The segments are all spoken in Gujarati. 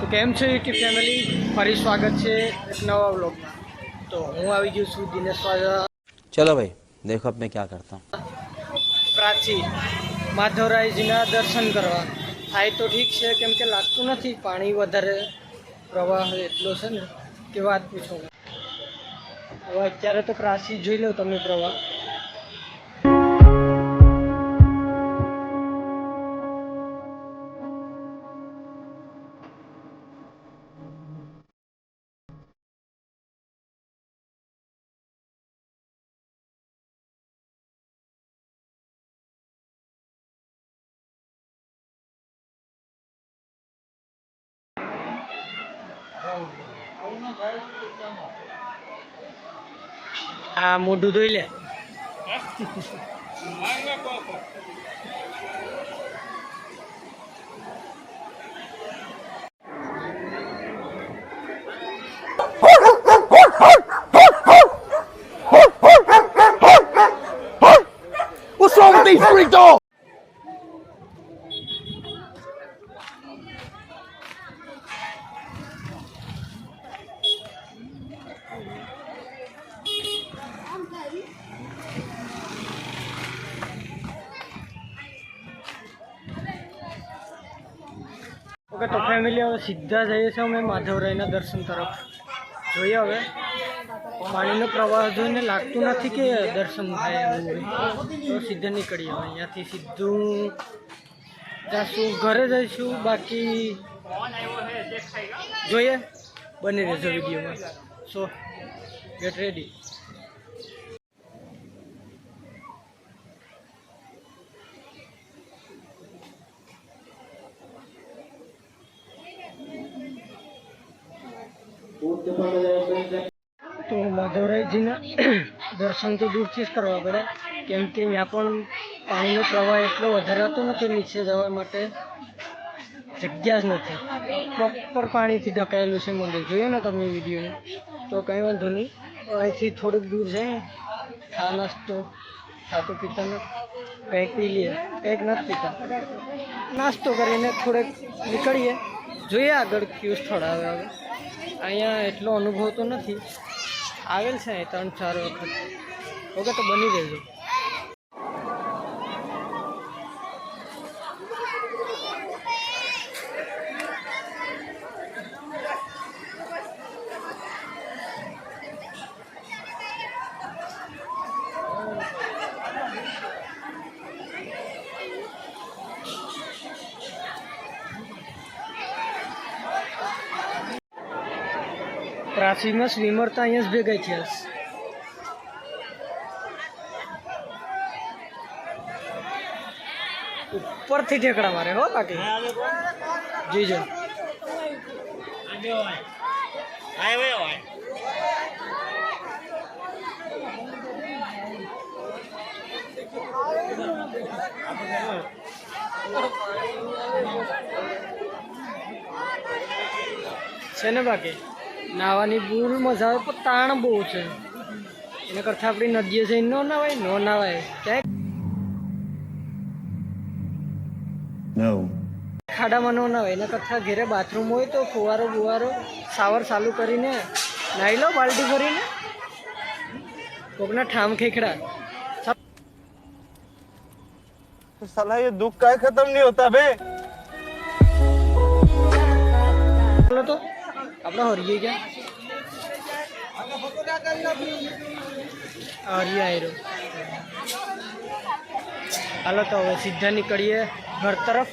તો કેમ છો યુટ્યુબ ફેમિલી ફરી સ્વાગત છે એક નવા વ્લોગમાં તો હું આવી ગયો છું દિનેશ વાજા. ચલો ભાઈ દેખો મેં ક્યાં કરતા. પ્રાચી માધવરાયજીના દર્શન કરવા. થાય તો ઠીક છે કેમ કે લાગતું નથી. પાણી વધારે પ્રવાહ એટલો છે ને કે વાત પૂછો. હવે અત્યારે તો પ્રાચી જોઈ લો તમે પ્રવાહ. આ મોઢું ધોઈ લે. ઓકે તો ફેમિલી હવે સીધા જઈએ છીએ અમે માધવરાયના દર્શન તરફ. જોઈએ હવે. પાણીનો પ્રવાહ જોઈને લાગતું નથી કે દર્શન થાય તો સીધા નીકળીએ હવે. અહીંયાથી સીધું જઈશું ઘરે જઈશું, બાકી જોઈએ. બની રહેજો વિડીયોમાં. સો ગેટ રેડી તો માધવરાયજીના દર્શન તો દૂરથી જ કરવા પડે. કેમ કે ત્યાં પણ પાણીનો પ્રવાહ એટલો વધારે હતો નથી, નીચે જવા માટે જગ્યા જ નથી. પ્રોપર પાણીથી ઢકાયેલું છે મંદિર. જોયું ને તમે વીડિયો તો કંઈ વાંધો નહીં. અહીંથી થોડુંક દૂર જઈએ. ખા નાસ્તો ખાતો પીતાનો કંઈક પી લઈએ. કંઈક નથી પીતા. નાસ્તો કરીને થોડેક નીકળીએ. જોઈએ આગળ કયું સ્થળ આવે હવે. અહીંયા એટલો અનુભવ તો નથી. આવેલ છે ત્રણ ચાર વખત. ઓકે, તો બની રહેજો પ્રાચીમાં સ્વિમર અહીંયા જ ભેગા થયા ઉપરથી ઠેકડા મારે, હો, બાકી. જીજો છે ને બાકી? નાવાની ભૂલ મજા આવે પણ તાણ બહુ છે. એના કરતા આપણી નદીએ જઈને ન નાવાય ન નાવાય. ક્યાંય ખાડામાં નો નાવાય એના કરતાં ઘેરે બાથરૂમ હોય તો ફુવારો બુવારો સાવર ચાલુ કરીને નાહી લો બાલટી ભરીને. કોકના ઠામ ખેખડા. સલાહ એ દુઃખ કાંઈ ખતમ નહીં હોતા બે. તો. આપણે હરીએ ગયા હરીએ આવ્યો હાલો તો હવે સીધા નીકળીએ ઘર તરફ.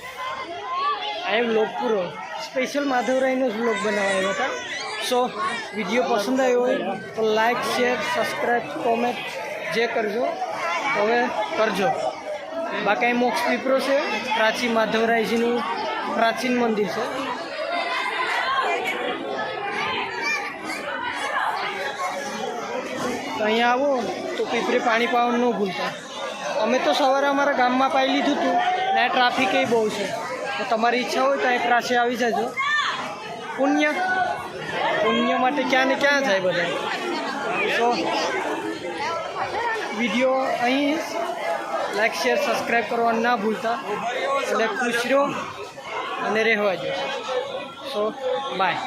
આ વ્લોગ પૂરો. સ્પેશિયલ માધવરાયનો જ લોક બનાવાયો હતા. સો વીડિયો પસંદ આવ્યો હોય તો લાઈક શેર સબસ્ક્રાઈબ કોમેન્ટ જે કરજો. હવે કરજો. બાકી મોક્ષ પીપરો છે. પ્રાચીન માધવરાયજીનું પ્રાચીન મંદિર છે. અહીંયા આવો, તો પીપરી પાણી પાવાનું ન ભૂલતા. અમે તો સવારે અમારા ગામમાં પાઈ લીધું હતું, ને ટ્રાફિક એ બહુ છે. તો તમારી ઈચ્છા હોય તો અહીં પ્રાસે આવી જજો. પુણ્ય. પુણ્ય માટે ક્યાં ને ક્યાં જાય બધા. તો વીડિયો અહીં લાઈક શેર સબસ્ક્રાઈબ કરવાનું ના ભૂલતા. એટલે ખુશ રહો અને રહેવા જો સો બાય